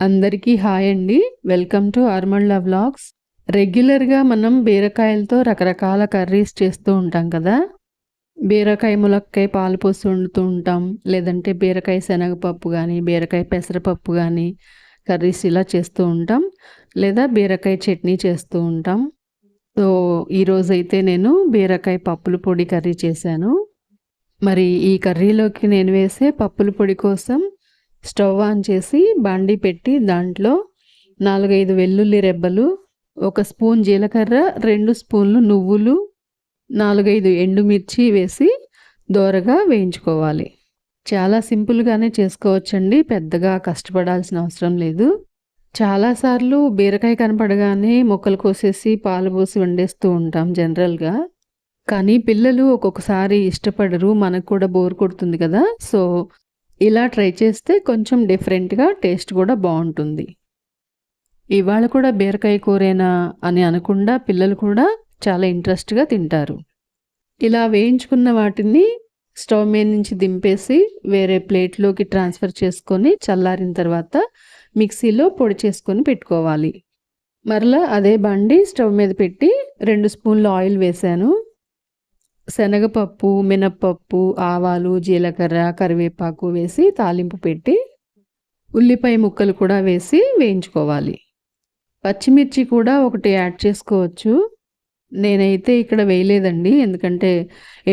అందరికీ హాయ్ అండి. Welcome to ఆర్మళ్ళ vlogs రెగ్యులర్గా మనం బీరకాయలతో రకరకాల కర్రీస్ చేస్తూ ఉంటాం కదా. బీరకాయ ములక్కాయ పాలు పోసి వండుతూ ఉంటాం. లేదంటే బీరకాయ శనగపప్పు కానీ బీరకాయ పెసరపప్పు కానీ కర్రీస్ ఇలా చేస్తూ ఉంటాం. లేదా బీరకాయ చట్నీ చేస్తూ ఉంటాం. సో ఈరోజైతే నేను బీరకాయ పప్పుల పొడి కర్రీ చేశాను. మరి ఈ కర్రీలోకి నేను వేసే పప్పుల పొడి కోసం స్టవ్ ఆన్ చేసి బండి పెట్టి దాంట్లో నాలుగైదు వెల్లుల్లి రెబ్బలు ఒక స్పూన్ జీలకర్ర రెండు స్పూన్లు నువ్వులు నాలుగైదు ఎండుమిర్చి వేసి దోరగా వేయించుకోవాలి. చాలా సింపుల్గానే చేసుకోవచ్చండి పెద్దగా కష్టపడాల్సిన అవసరం లేదు. చాలాసార్లు బీరకాయ కనపడగానే మొక్కలు కోసేసి పాలు పోసి వండేస్తూ ఉంటాం జనరల్గా. కానీ పిల్లలు ఒక్కొక్కసారి ఇష్టపడరు మనకు కూడా బోర్ కొడుతుంది కదా. సో ఇలా ట్రై చేస్తే కొంచెం డిఫరెంట్గా టేస్ట్ కూడా బాగుంటుంది. ఇవాళ కూడా బీరకాయ కూరేనా అని అనకుండా పిల్లలు కూడా చాలా ఇంట్రెస్ట్గా తింటారు. ఇలా వేయించుకున్న వాటిని స్టవ్ మీద నుంచి దింపేసి వేరే ప్లేట్లోకి ట్రాన్స్ఫర్ చేసుకొని చల్లారిన తర్వాత మిక్సీలో పొడి చేసుకొని పెట్టుకోవాలి. మరలా అదే బండి స్టవ్ మీద పెట్టి రెండు స్పూన్లు ఆయిల్ వేశాను శనగపప్పు మినప్పప్పు ఆవాలు జీలకర్ర కరివేపాకు వేసి తాలింపు పెట్టి ఉల్లిపాయ ముక్కలు కూడా వేసి వేయించుకోవాలి. పచ్చిమిర్చి కూడా ఒకటి యాడ్ చేసుకోవచ్చు. నేనైతే ఇక్కడ వేయలేదండి. ఎందుకంటే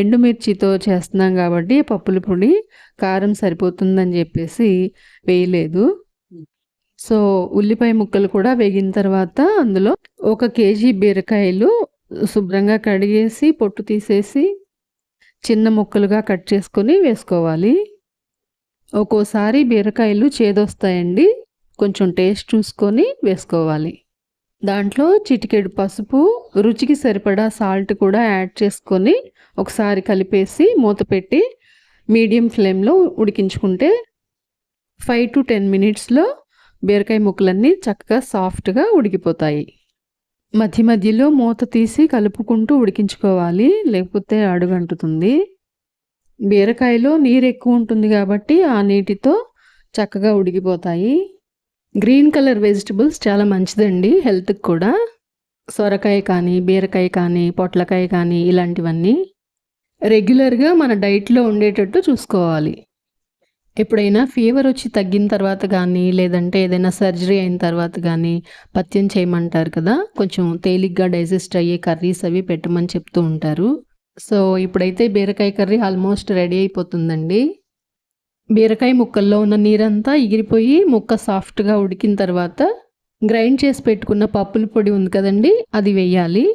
ఎండుమిర్చితో చేస్తున్నాం కాబట్టి పప్పుల పొడి కారం సరిపోతుందని చెప్పేసి వేయలేదు. సో ఉల్లిపాయ ముక్కలు కూడా వేగిన తర్వాత అందులో ఒక కేజీ బీరకాయలు శుభ్రంగా కడిగేసి పొట్టు తీసేసి చిన్న ముక్కలుగా కట్ చేసుకొని వేసుకోవాలి. ఒక్కోసారి బీరకాయలు చేదొస్తాయండి. కొంచెం టేస్ట్ చూసుకొని వేసుకోవాలి. దాంట్లో చిటికెడు పసుపు రుచికి సరిపడా సాల్ట్ కూడా యాడ్ చేసుకొని ఒకసారి కలిపేసి మూత పెట్టి మీడియం ఫ్లేమ్లో ఉడికించుకుంటే ఫైవ్ టు టెన్ మినిట్స్లో బీరకాయ ముక్కలన్నీ చక్కగా సాఫ్ట్గా ఉడికిపోతాయి. మధ్య మధ్యలో మూత తీసి కలుపుకుంటూ ఉడికించుకోవాలి. లేకపోతే అడుగంటుతుంది. బీరకాయలో నీరు ఎక్కువ ఉంటుంది కాబట్టి ఆ నీటితో చక్కగా ఉడికిపోతాయి. గ్రీన్ కలర్ వెజిటబుల్స్ చాలా మంచిదండి హెల్త్కి కూడా. సొరకాయ కానీ బీరకాయ కానీ పొట్లకాయ కానీ ఇలాంటివన్నీ రెగ్యులర్గా మన డైట్లో ఉండేటట్టు చూసుకోవాలి. ఎప్పుడైనా ఫీవర్ వచ్చి తగ్గిన తర్వాత కానీ లేదంటే ఏదైనా సర్జరీ అయిన తర్వాత కానీ పత్యం చేయమంటారు కదా? కొంచెం తేలిగ్గా డైజెస్ట్ అయ్యే కర్రీస్ అవి పెట్టమని చెప్తూ ఉంటారు. సో ఇప్పుడైతే బీరకాయ కర్రీ ఆల్మోస్ట్ రెడీ అయిపోతుందండి. బీరకాయ ముక్కల్లో ఉన్న నీరంతా ఎగిరిపోయి ముక్క సాఫ్ట్గా ఉడికిన తర్వాత గ్రైండ్ చేసి పెట్టుకున్న పప్పుల పొడి ఉంది కదండి అది వేయాలి.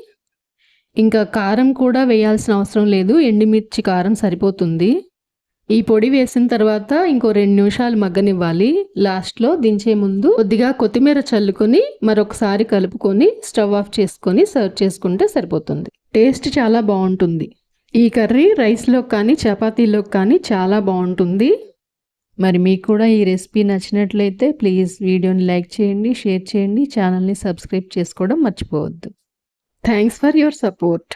ఇంకా కారం కూడా వేయాల్సిన అవసరం లేదు ఎండుమిర్చి కారం సరిపోతుంది. ఈ పొడి వేసిన తర్వాత ఇంకో రెండు నిమిషాలు మగ్గనివ్వాలి. లాస్ట్లో దించే ముందు కొద్దిగా కొత్తిమీర చల్లుకొని మరొకసారి కలుపుకొని స్టవ్ ఆఫ్ చేసుకొని సర్వ్ చేసుకుంటే సరిపోతుంది. టేస్ట్ చాలా బాగుంటుంది. ఈ కర్రీ రైస్లో కానీ చపాతీలో కానీ చాలా బాగుంటుంది. మరి మీకు కూడా ఈ రెసిపీ నచ్చినట్లయితే ప్లీజ్ వీడియోని లైక్ చేయండి షేర్ చేయండి ఛానల్ని సబ్స్క్రైబ్ చేసుకోవడం మర్చిపోవద్దు. Thanks for your support.